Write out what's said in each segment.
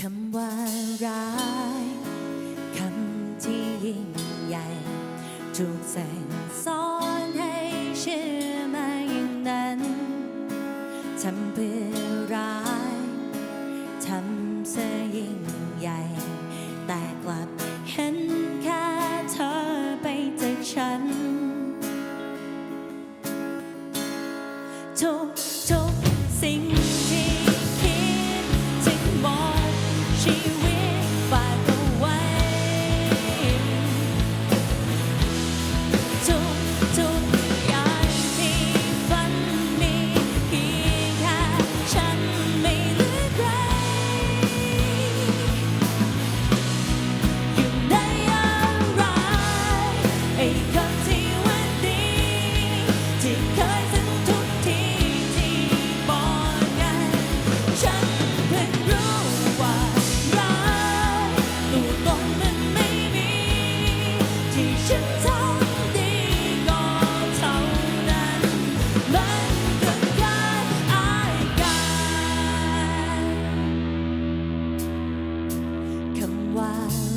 คำว่าร้ายคำที่ยิ่งใหญ่ถูกแสงสอนให้เชื่อมาอย่างนั้นทำเพื่อร้ายทำเสียยิ่งใหญ่ แต่กลับเห็นแค่เธอไปจากฉันทุกทุกสิ่ง she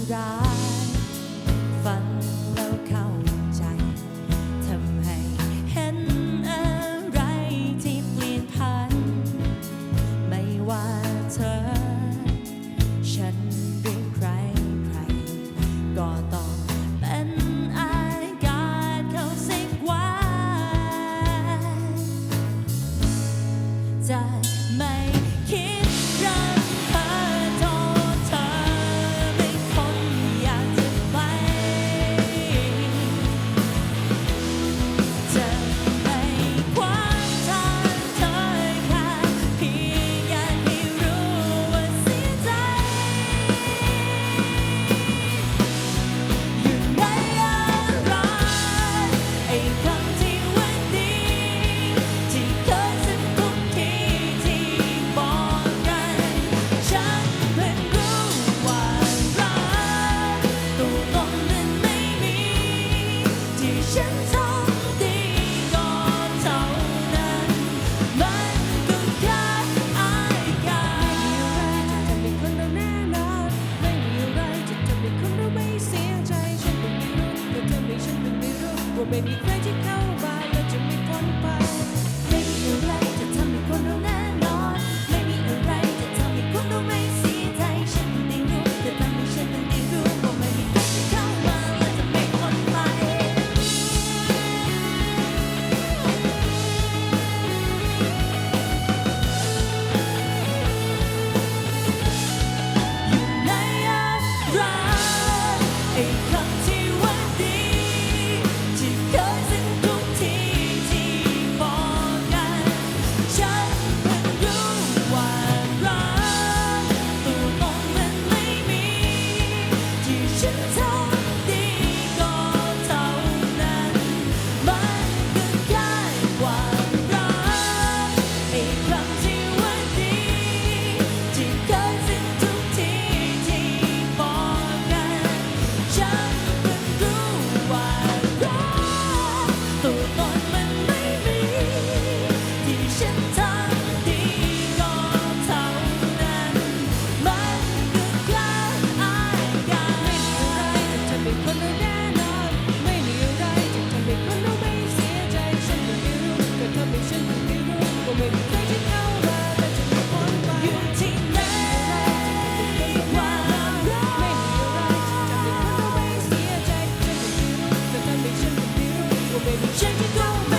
ฟังแล้วเข้าใจทำให้เห็นอะไรที่เปลี่ยนผัไม่ว่าเธอ ฉันหรือใครใคร ก็ต้องเป็นอากาศเขาสิกว่า จะไม่คิดรัก many friends Let me go.